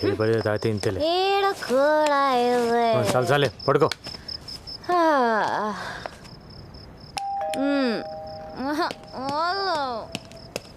ఇది పడితే తాగితే ఇంతలే ఈడ కూడా ఇవ్వే. చాలు చాలే పడుకో హా. మ్మ్. ఆహా. ఓలో.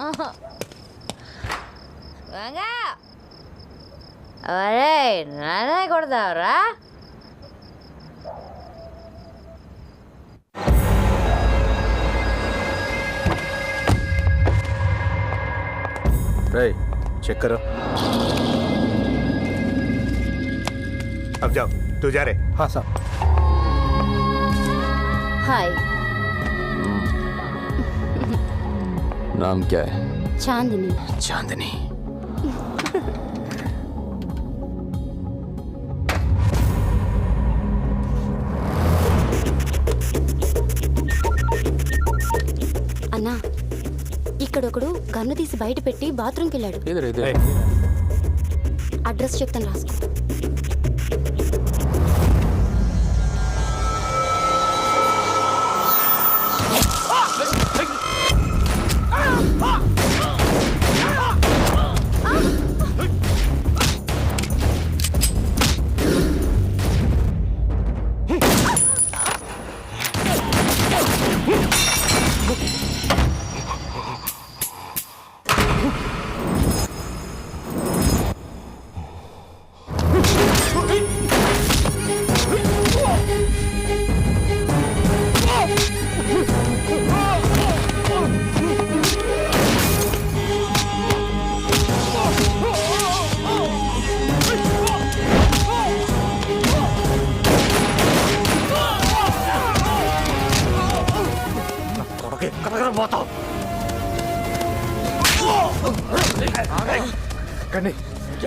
ఆహా. రంగా. ఒరేయ్ నన్నే కొడతావరా రేయ్ చక్కెర अब जाओ तू जा रे हाँ साहब హాయ్ नाम क्या है చాందిని चांदनी అన్నా ఇక్కడొకడు గన్ను తీసి బయట పెట్టి బాత్రూమ్కి వెళ్ళాడు इधर इधर ఏయ్, అడ్రస్ చెప్తాను రాసుకో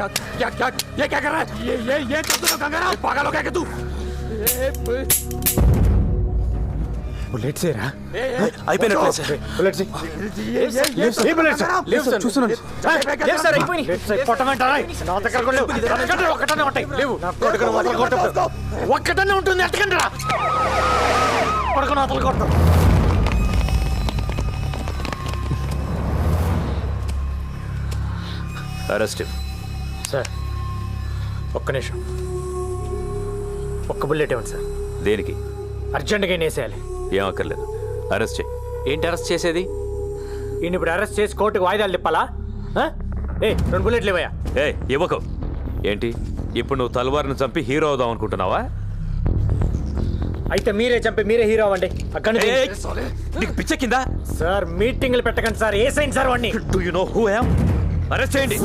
क्या क्या क्या ये क्या कर रहा है ये ये ये कर दो गंगाराम पागल हो गया क्या तू బుల్లెట్ సేరా అయిపోయినట్లే సార్ బుల్లెట్ సే ఏ బుల్లెట్ సార్ లేదు సార్ చూస్తున్నాను లేదు సార్ అయిపోయినాయి బుల్లెట్ సే కొట్టమంటారా నా దగ్గర కూడా లేవు నా దగ్గర ఒక్కటనే ఉంటాయి లేవు నా కొడుకును వదలు కొట్టదు ఒక్కటనే ఉంటుంది ఎట్టకండిరా కొడుకును వదలు కొడతాం అరెస్ట్ సార్ ఒక్క నిమిషం. ఒక్క బుల్లెట్ ఇవ్వండి సార్. దేనికి? అర్జెంటుగా వేసేయాలి. ఏం అక్కర్లేదు. అరెస్ట్ చేయి. ఏంటి అరెస్ట్ చేసేది? ఈయన ఇప్పుడు అరెస్ట్ చేసి కోర్టుకు వాయిదాలు తిప్పాలా? ఏ రెండు బుల్లెట్లు ఇవ్వయా ఏ ఇవ్వకు. ఏంటి? ఇప్పుడు నువ్వు తలవారిని చంపి హీరో అవుదాం అనుకుంటున్నావా? అయితే మీరే చంపి మీరే హీరో అవ్వండి. అక్కడ ఏయ్, నీకు పిచ్చ కింద సార్ మీటింగ్లు పెట్టకండి సార్. ఏసైంది సార్ వాడిని do you know who arrest చేయండి.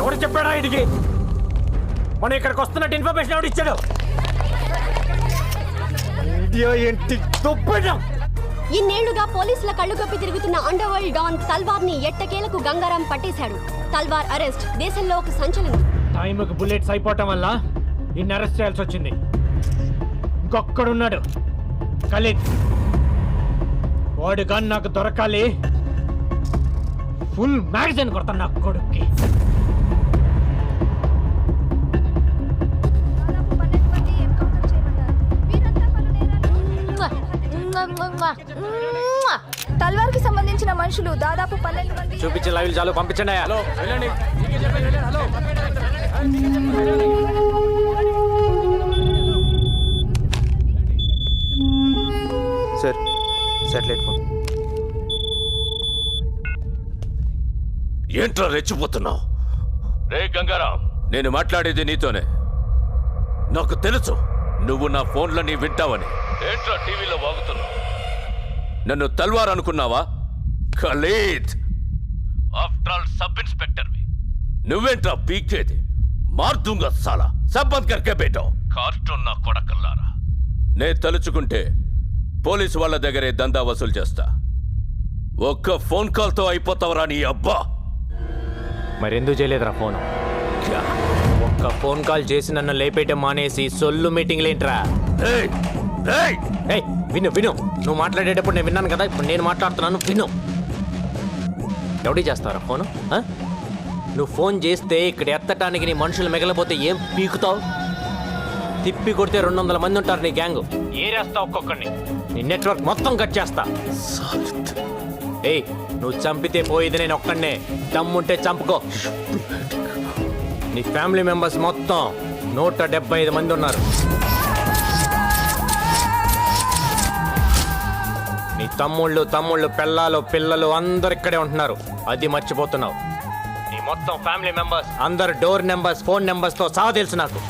ఎవరు చెప్పాడా ఇదికి? మనం ఇక్కడికి వస్తున్నట్టు ఇన్ఫర్మేషన్ ఎవడు ఇచ్చాడు? ఇండియా ఏంటి దుబ్బడం? ఇన్నేళ్ళుగా పోలీసుల కళ్ళు కప్పి తిరుగుతున్న అండర్ వరల్డ్ డాన్ తల్వార్ని ఎట్టకేలకు గంగారాం పట్టేశాడు. తల్వార్ అరెస్ట్ దేశంలో ఒక సంచలనం. టైంకి బుల్లెట్స్ అయిపోవటం వల్ల ఇన్ని అరెస్ట్ చేయాల్సి వచ్చింది. ఇంకొక్కడున్నాడు. ఖలీద్. వాడు గన్ నాకు దొరకాలి. ఫుల్ మ్యాగజైన్ కొడతాను నా కొడుక్కి. తల్వార్కి సంబంధించిన మనుషులు దాదాపు పన్నెండు మంది. చూపించే లైవ్లు చాలు పంపించండి హలో. సార్. సాటిలైట్ ఫోన్ ఏంట్రా రెచ్చిపోతున్నావు? రే గంగారాం. నేను మాట్లాడేది నీతోనే. నాకు తెలుసు నువ్వు నా ఫోన్లని వింటావని. ఏంట్రా టీవీలో వాగుతున్నావు? నన్ను తల్వార్ అనుకున్నావా ఖలీద్! ఆఫ్టర్ ఆల్ సబ్ ఇన్స్పెక్టర్వి నువ్వేంట్రా పీకేది మార్దుంగ సాలా సబ్బంద్ కర్కే బేటో. కార్టూన్ నా కొడకల్లారా. నే తలుచుకుంటే పోలీసు వాళ్ళ దగ్గరే దందా వసూలు చేస్తా. ఒక్క ఫోన్ కాల్తో అయిపోతావరా నీ అబ్బా. మరి ఎందుకు చేయలేదురా ఫోన్? ఒక్క ఫోన్ కాల్ చేసి నన్ను లేపేయటం మానేసి సొల్లు! ఏయ్! ఏయ్! విను విను. నువ్వు మాట్లాడేటప్పుడు నేను విన్నాను కదా ఇప్పుడు నేను మాట్లాడుతున్నాను విను. ఎవడి చేస్తారా ఫోను? నువ్వు ఫోన్ చేస్తే ఇక్కడ ఎత్తటానికి నీ మనుషులు మిగలపోతే ఏం పీకుతావు? తిప్పి కొడితే రెండు వందల మంది ఉంటారు నీ గ్యాంగ్. ఏరేస్తా ఒక్కొక్కడిని? నీ నెట్వర్క్ మొత్తం కట్ చేస్తా. ఏయ్ నువ్వు చంపితే పోయేది నేను ఒక్కడనే. దమ్ముంటే చంపుకో. నీ ఫ్యామిలీ మెంబర్స్ మొత్తం నూట డెబ్బై ఐదు మంది ఉన్నారు. నీ తమ్ముళ్ళు తమ్ముళ్ళు పిల్లలు పిల్లలు అందరు ఇక్కడే ఉంటున్నారు. అది మర్చిపోతున్నావు. నీ మొత్తం ఫ్యామిలీ మెంబర్స్ అందరు డోర్ నెంబర్స్ ఫోన్ నెంబర్స్తో సహా తెలుసు నాకు.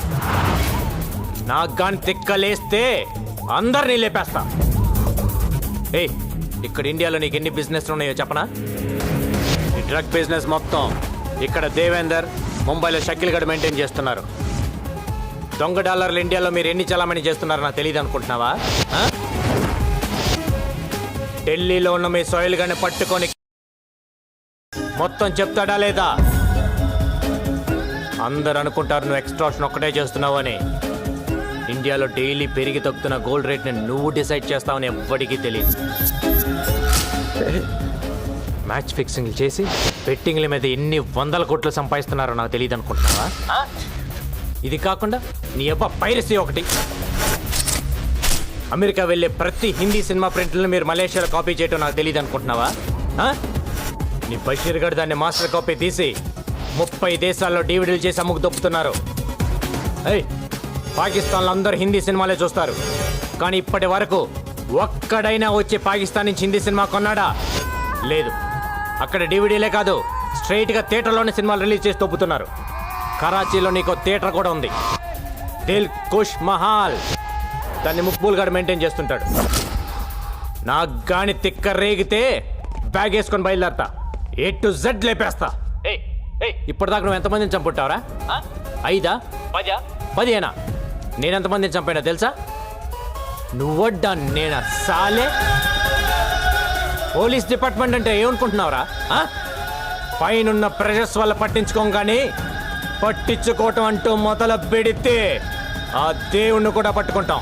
నాకు గాని తిక్కలేస్తే అందరినీ లేపేస్తా. ఏ ఇక్కడ ఇండియాలో నీకు ఎన్ని బిజినెస్లు ఉన్నాయో చెప్పనా? ఈ డ్రగ్ బిజినెస్ మొత్తం ఇక్కడ దేవేందర్ ముంబైలో షకిల్ గడ్ మెయింటైన్ చేస్తున్నారు. దొంగ డాలర్లు ఇండియాలో మీరు ఎన్ని చలామణి చేస్తున్నారో నాకు తెలియదు అనుకుంటున్నావా? ఢిల్లీలో ఉన్న మీ సోయిల్ గని పట్టుకొని మొత్తం చెప్తాడా లేదా? అందరు అనుకుంటారు నువ్వు ఎక్స్ట్రాషన్ ఒక్కటే చేస్తున్నావు అని. ఇండియాలో డైలీ పెరిగి తగ్గుతున్న గోల్డ్ రేట్ని నువ్వు డిసైడ్ చేస్తావని ఎవ్వడికి తెలియదు మ్యాచ్ ఫిక్సింగ్ చేసి బెట్టింగ్ల మీద ఎన్ని వందల కోట్లు సంపాదిస్తున్నారో నాకు తెలియదు అనుకుంటున్నావా? ఆ? ఇది కాకుండా నీ అబ్బ పైరసీ ఒకటి. అమెరికా వెళ్ళే ప్రతి హిందీ సినిమా ప్రింట్లను మీరు మలేషియాలో కాపీ చేయటం నాకు తెలియదు అనుకుంటున్నావా? ఆ? నీ బషీర్ గడ్ దాన్ని మాస్టర్ కాపీ తీసి ముప్పై దేశాల్లో డివిడీలు చేసి అమ్ముకు దొప్పుతున్నారు ఏయ్ పాకిస్తాన్లో అందరూ హిందీ సినిమాలే చూస్తారు. కానీ ఇప్పటి వరకు ఒక్కడైనా వచ్చి పాకిస్తాన్ నుంచి హిందీ సినిమా కొన్నాడా? లేదు. అక్కడ డివిడీలే కాదు స్ట్రైట్గా థియేటర్లోనే సినిమాలు రిలీజ్ చేసి తొప్పుతున్నారు. కరాచీలో నీకు థియేటర్ కూడా ఉంది. దిల్ కుష్ మహాల్. దాన్ని ముక్బూల్ గారు మెయింటైన్ చేస్తుంటాడు. నాకు గాని తిక్క రేగితే బ్యాగ్ వేసుకొని బయలుదేరతా. A to Z లేపేస్తా. ఇప్పటిదాకా నువ్వు ఎంతమందిని చంపుంటావరా? ఆ? ఐదా? పదా? పదిహేనా? నేనెంతమందిని చంపాడో తెలుసా? నువ్వొడ్డా నేను? సాలే? పోలీస్ డిపార్ట్మెంట్ అంటే ఏమనుకుంటున్నావురా? పైనున్న ప్రెషర్స్ వల్ల పట్టించుకోం కానీ పట్టించుకోవటం అంటూ మొదలు పెడితే ఆ దేవుణ్ణి కూడా పట్టుకుంటాం.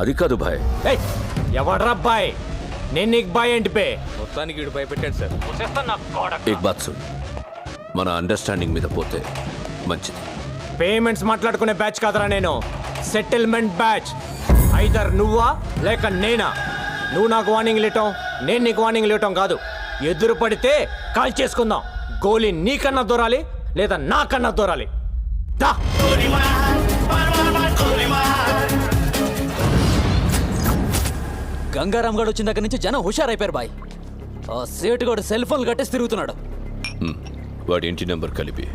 అది కాదు బాయ్ ఎవడ్రా బాయ్? నేను నీకు బాయ్ ఏంటి పే? మొత్తానికి వీడు భయపెట్టాడు సార్. మన అండర్స్టాండింగ్ మీద పోతే మంచిది. పేమెంట్స్ మాట్లాడుకునే బ్యాచ్ కాదరా నేను. Settlement batch. ఐదర్ నువ్వా? లేక నేనా? నువ్వు నాకు వార్నింగ్ ఇవ్వటం నేను నీకు వార్నింగ్ ఇవ్వటం కాదు. ఎదురు పడితే కాల్ చేసుకుందాం. గోలీ నీకన్నా దూరాలి లేదా నాకన్నా దూరాలి. దా. గంగారాం గడు వచ్చిన దగ్గర నుంచి జనం హుషారైపోయారు బాయ్. ఆ సేటుగాడు సెల్ ఫోన్ కట్టేసి తిరుగుతున్నాడు. వాడి ఇంటి నెంబర్ కలిపి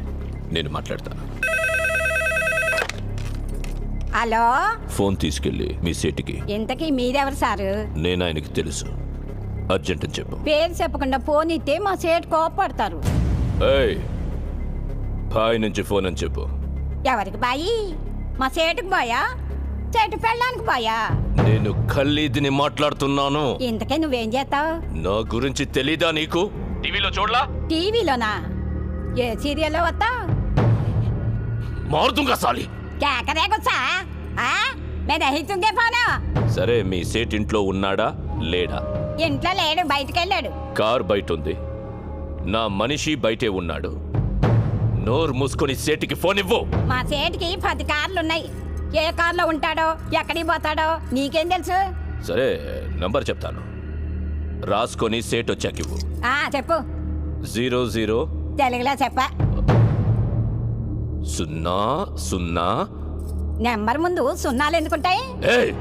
నేను మాట్లాడతాను. హలో? ఫోన్ తీసుకెళ్ళి మీ సేటికి. ఇంతకీ మీరెవరు సారు? నేను ఆయనకి తెలుసు. అర్జెంట్ అని చెప్పు. పేరు చెప్పకుండా ఫోన్ ఇస్తే మా సేటు కోపడతారు ఏయ్ బాయ్ నుంచి ఫోన్ అని చెప్పు. ఎవరికి బాయి? మా సేటుకు బాయా? చెట్టు పెళ్ళడానికి బాయా? నేను ఖల్లీదిని మాట్లాడుతున్నాను. ఇంతకే నువ్వేం చేస్తావు? నా గురించి తెలీదా నీకు? టీవీలో చూడలా? టీవీలోనా? ఏ సీరియల్లో వస్తావు? మారుతుంగా సాలి. కేకరేకొచ్చా మేము దహితుంగే ఫోను? సరే మీ సేట్ ఇంట్లో ఉన్నాడా లేడా? ఇంట్లో లేడు బయటికి వెళ్ళాడు కార్ బయట ఉంది నా మనిషి బయటే ఉన్నాడు. నోరు మూసుకొని సేటికి ఫోన్ ఇవ్వు. మా సేటుకి పది కార్లు ఉన్నాయి ఏ కార్లో ఉంటాడో ఎక్కడికి పోతాడో నీకేం తెలుసు? సరే నంబర్ చెప్తాను. రాసుకొని సేట్ వచ్చాక ఇవ్వు ఆ చెప్పు. జీరో జీరో తెలుగులో చెప్ప. సున్నా సున్నా. నెంబర్ ముందు సున్నాలు ఎందుకుంటాయి? ఏయ్!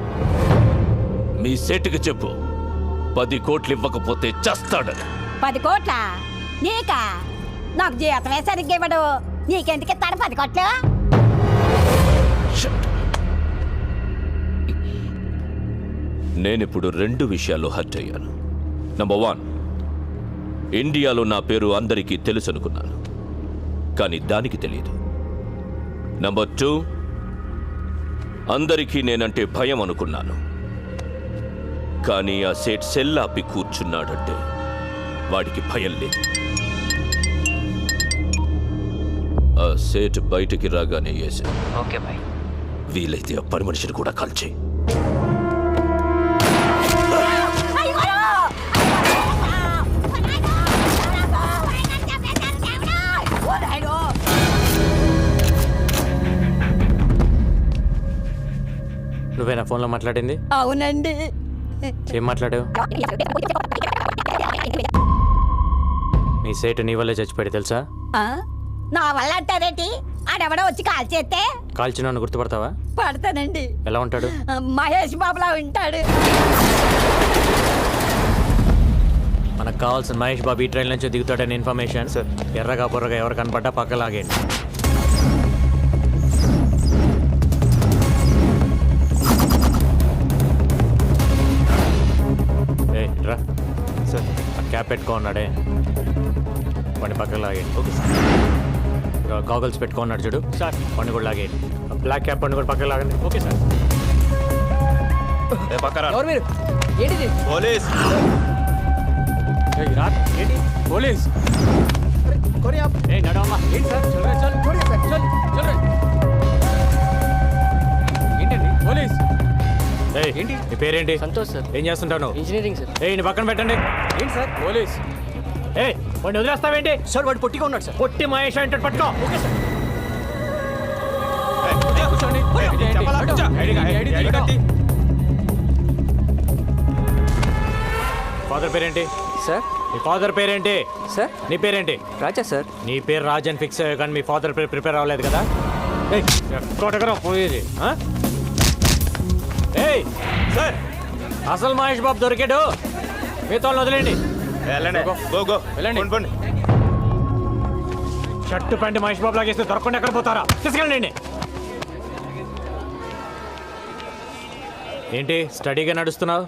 మీ సేటుకి చెప్పు. పది కోట్లు ఇవ్వకపోతే చస్తాడని పది కోట్ల? నీకా? నాకు జీతమే సరిగ్గా ఇవ్వడు. నీకెందుకు ఇస్తాడు పది కోట్లు? నేనిప్పుడు రెండు విషయాల్లో హర్ట్ అయ్యాను. నంబర్ వన్ ఇండియాలో నా పేరు అందరికీ తెలుసు అనుకున్నాను కానీ దానికి తెలియదు. నంబర్ టూ అందరికీ నేనంటే భయం అనుకున్నాను. కానీ ఆ సేట్ సెల్లాపి కూర్చున్నాడంటే వాడికి భయం లేదు. ఆ సేట్ బయటికి రాగానే వేసా ఓకే బాయ్. వీలైతే ఆ పని మనిషిని కూడా కాల్చేయి. నువ్వేనా ఫోన్లో మాట్లాడింది? అవునండి. ఏం మాట్లాడావు? నీ సేటు నీ వల్లే చచ్చిపోయాడు తెలుసా? ఆ? నా వల్ల అంటారేంటి? ఆడెవడో వచ్చి కాల్ చేస్తే? కాల్చిన గుర్తుపడతావా? పడతానండి. ఎలా ఉంటాడు? మహేష్ బాబులా ఉంటాడు. మనకు కావాల్సిన మహేష్ బాబు ఈ ట్రైన్ నుంచి దిగుతాడని ఇన్ఫర్మేషన్. సార్. ఎర్రగా బుర్రగా ఎవరు కనపడ్డా పక్క క్యాప్ పెట్టుకో ఉన్నాడే వాడిని పక్కకు లాగేయండి ఓకే. సార్ గాగల్స్ పెట్టుకో ఉన్నాడు చూడు. సార్ వాడిని కూడా లాగేయండి బ్లాక్ క్యాప్ వాడిని కూడా పక్కకు లాగండి. ఓకే సార్ ఎవరు మీరు? ఏంటిది? పోలీస్. ఏంటి? పోలీస్. ఏ నడవమ్మా. ఏంటి సార్ చల్ రే, చల్. చల్, చల్. రే. ఏంటండి? పోలీస్. ఏంటి? నీ పేరేంటి? సంతోష్ సార్. ఏం చేస్తుంటావు నువ్వు? Engineering sir. ఏ నీ పక్కన పెట్టండి. ఏంటి సార్? పోలీస్. ఏ వాడిని వదిలేస్తావేంటి? సార్ వాడు పొట్టిగా ఉన్నాడు సార్. పొట్టి మహేష్ అంటే పట్టుకో. Okay sir. కూర్చోండి. ఫాదర్ పేరేంటి? సార్. నీ ఫాదర్ పేరేంటి? సార్. నీ పేరేంటి? రాజా సార్. నీ పేరు రాజ్ అని ఫిక్స్ అయ్యా కానీ మీ ఫాదర్ పేరు ప్రిపేర్ అవ్వలేదు కదా? ఏయ్, ఎక్కడికరా పోయేది. సార్. అసలు మహేష్ బాబు దొరికాడు. మీతో వదిలేండి వెళ్ళండి. గో గో వెళ్ళండి. పోండి, షర్టు ప్యాంట్ మహేష్ బాబు లాగేస్తే దొరకకుండా ఎక్కడ పోతారా? తీసుకెళ్ళండి. ఏంటి స్టడీగా నడుస్తున్నావు?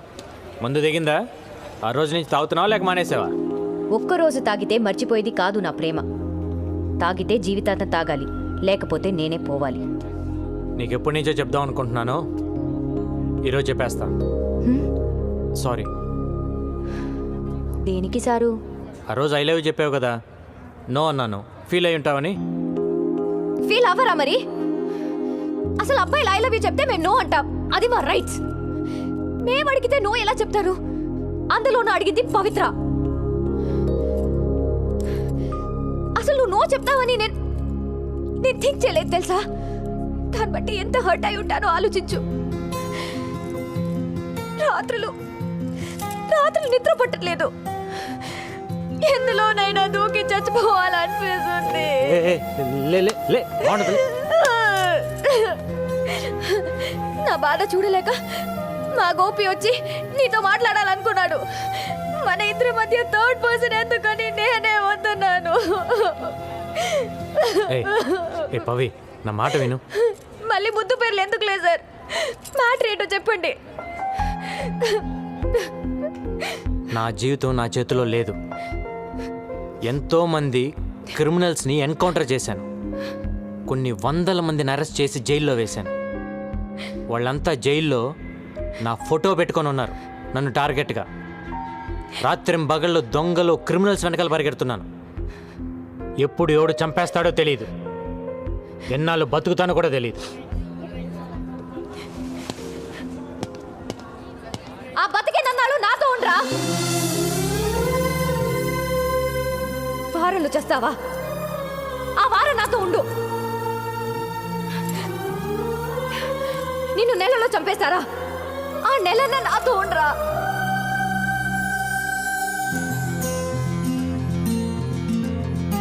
ముందు దిగిందా ఆ రోజు నుంచి తాగుతున్నావా లేక మానేసావా? ఒక్కరోజు తాగితే మర్చిపోయేది కాదు నా ప్రేమ. తాగితే జీవితాంతం తాగాలి లేకపోతే నేనే పోవాలి. నీకు ఎప్పటి నుంచో చెప్దాం అనుకుంటున్నాను. ఈరోజు చెప్పేస్తా. సారీ దేనికి సారు? ఆ రోజు ఐ లవ్ చెప్పావు కదా. నో అన్నాను. ఫీల్ అయి ఉంటావని? ఫీల్ అవ్వరా మరి? అసలు అబ్బాయిలు ఐ లవ్ యూ చెప్తే మేము నో అంటాం. అది మా రైట్స్ మేము అడిగితే నో ఎలా చెప్తారు? అందులోనూ అడిగింది పవిత్ర. అసలు నువ్వు నో చెప్తావని నేను నేను థింక్ చేయలేదు తెలుసా? దాన్ని బట్టి ఎంత హర్ట్ అయి ఉంటానో ఆలోచించు. రాత్రులు. రాత్రులు నిద్ర పట్టట్లేదు. ఎందులోనైనా దూకి చచ్చిపోవాలనిపిస్తుంది. నా బాధ చూడలేక మా గోపి వచ్చి నీతో మాట్లాడాలనుకున్నాడు. మన ఇద్దరి మధ్య థర్డ్ పర్సన్ ఎందుకని నేనే వస్తున్నాను ఏ ఏ పవి నా మాట విను. మళ్ళీ ముద్దు పేర్లు ఎందుకు లేదు సార్? మ్యాటర్ ఏంటో చెప్పండి. నా జీవితం నా చేతిలో లేదు. ఎంతోమంది క్రిమినల్స్ని ఎన్కౌంటర్ చేశాను. కొన్ని వందల మందిని అరెస్ట్ చేసి జైల్లో వేశాను. వాళ్ళంతా జైల్లో నా ఫోటో పెట్టుకొని ఉన్నారు నన్ను టార్గెట్గా. రాత్రి బగళ్ళు దొంగలు క్రిమినల్స్ వెనకాల పరిగెడుతున్నాను. ఎప్పుడు ఎవడు చంపేస్తాడో తెలియదు ఎన్నాళ్ళు బతుకుతానో కూడా తెలియదు రా. వారంలో చేస్తావా? ఆ వారం నాతో ఉండు. నిన్ను నెలలో చంపేశారా ఆ నెలన్న నాతో ఉండరా?